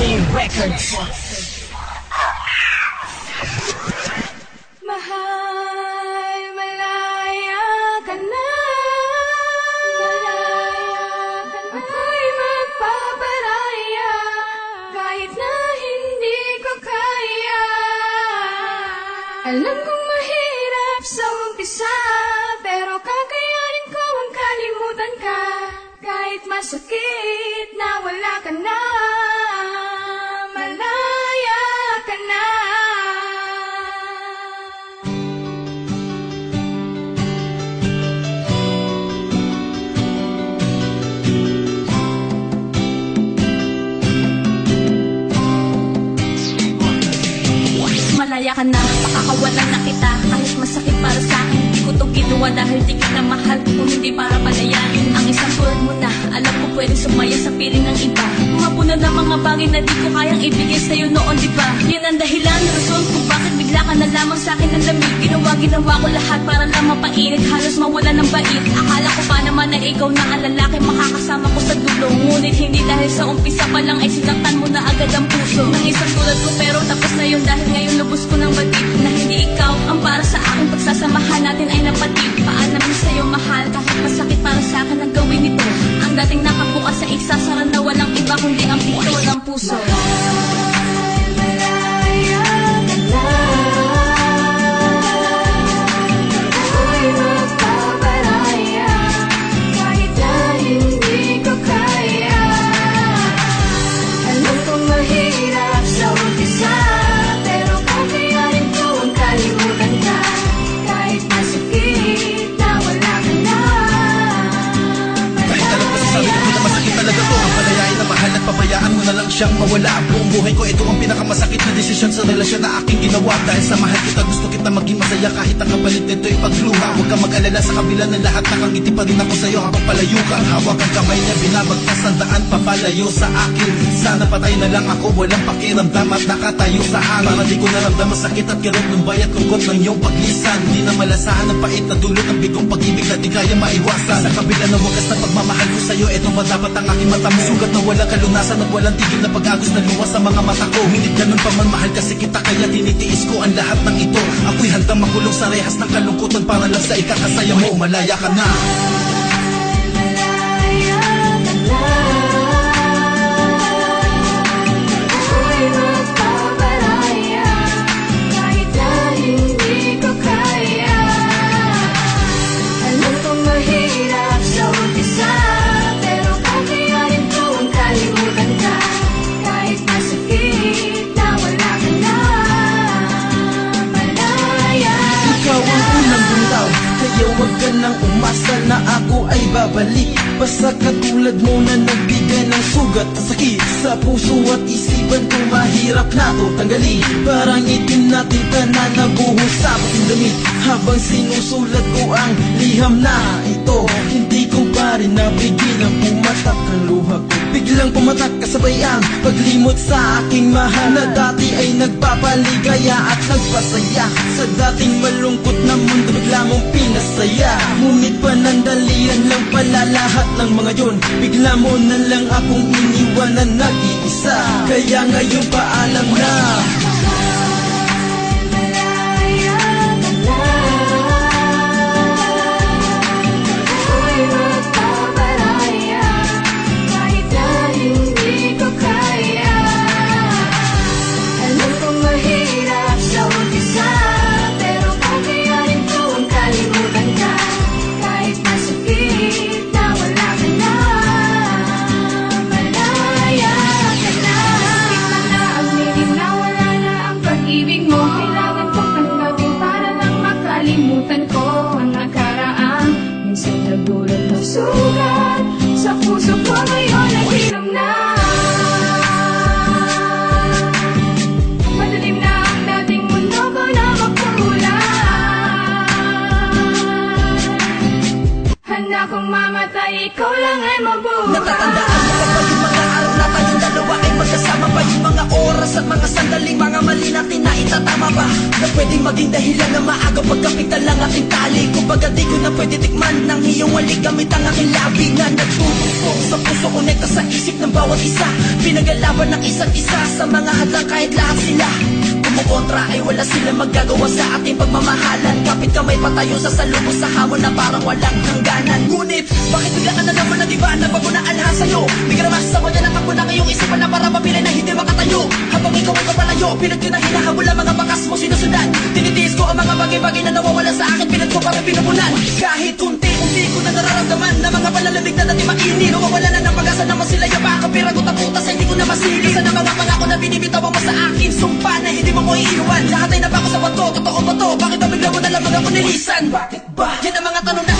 Money Records. Mahal, Malaya ka na. Ako'y magpaparaya Kahit na hindi ko kaya. Alam kong mahirap sa umpisa Pero kakayanin ko ang kalimutan ka. Kahit masakit na wala ka na ka na, pakakawalan na kita. Kahit masakit para sa akin. Di ko to ginawa dahil di kita mahal Kung hindi para palayain Ang isang tulad mo na Alam ko pwede sumaya sa piling ng iba. Mapuno na mga bagay na di ko kayang ibigay sa'yo noon di ba? Yan ang dahilan, rason kung bakit bigla ka na lamang sa akin ng lamig Ginawa, ginawa ko lahat para lang mapainit. Halos mawala ng bait. Akala ko pa naman na ikaw na ang lalaki Makakasama ko sa dulo. Ngunit hindi dahil sa umpisa pa lang Ay sinaktan mo na agad ang puso. Ng isang tulad ko also pabayaan mo na lang siyang mawala. Buong buhay ko ito ang pinakamasakit na desisyon sa relasyon na aking ginawa. Dahil sa mahal kita gusto kita maging masaya. Kahit ang kapalit nito ay pagluha Huwag kang mag-alala sa kabila ng lahat. Nakangiti pa rin ako sa'yo habang palayo ka. Hawak ang kamay niya binabagtas ang daan papalayo sa akin. Sana patay na lang ako walang pakiramdam at nakatayo sa hangin. Para di ko naramdaman sakit at kirot ng bayat lungkot ng iyong paglisan Di na malasahan ang pait na dulot ng bigong pag-ibig na di kaya maiwasan. Sa kabila ng wagas na pagmamahal ko sa'yo Ito ba dapat ang aking mata mo? Sugat na walang kalunasan at walang tigil na pag-agos na luwas sa mga mata ko. Ngunit ganun pa man mahal kasi kita kaya tinitiis ko ang lahat ng ito. Ako'y handang makulong sa rehas ng kalungkutan para lang sa ikakasaya mo. Malaya ka na Basta katulad mo na nagbigay ng sugat at sakit Sa puso at isipan ko mahirap na to tanggalin. Parang itim na tinta na nabuhos sa damit. Habang sinusulat ko ang liham na ito Hindi ko pa rin napigil ang pumatak ang luha ko. Biglang pumatak kasabay ang paglimot sa aking mahal Na dati ay nagpapaligaya at nagpasaya. Sa dating malungkot na mundo bigla mong pinasaya. Ngunit panandalian lahat ng mga yun Bigla mo na lang akong iniwan na nag-iisa Kaya ngayon paalam na pag-ibig mo. Kailangan kong tanggapin para lang makalimutan ko ang nakaraan. Minsan nagdulot ng sugat Sa puso ko ngayon ay hilom na. Madilim na ang dating mundo na magkulay Handa kong mamatay, ikaw lang ay mabuhay. Natatandaan itatama ba Na pwedeng maging dahilan na maaga pagkapitan lang aking tali Kumbaga di ko na pwede tikman ng iyong wali gamit ang aking labi Na nagtutusok sa puso konekta sa isip ng bawat isa. Pinagalaban ng isa't isa sa mga hadlang kahit lahat sila Kumukontra ay wala silang magagawa sa ating pagmamahalan. Kapit kamay patayo sa salubos sa hamon na parang walang hangganan. Ngunit, bakit bigla ka na naman na diba na bago na alhan sa'yo? Bigla naman sa kanya na takbo ng iyong isipan na para mapilay na hindi makatayo. Habang ikaw ay papalayo, pilit ko na hinahabol ang mga bakas mo sinusundan. Tinitiis ko ang mga bagay-bagay na nawawala sa akin Pilit ko parang pinupunan. Kahit unti-unti ko na nararamdaman na mga palalamig na dati mainit Nawawala na ng pag-asa na masilaya pa Kapiragot ang putas hindi ko na masili. Sa na mga pangako na binibitawan mo iiwan Lahat ay nabako sa bato, totoo ba to? Bakit ba bigla mo na lang mga kunilisan? Bakit ba? Yan ang mga tanong na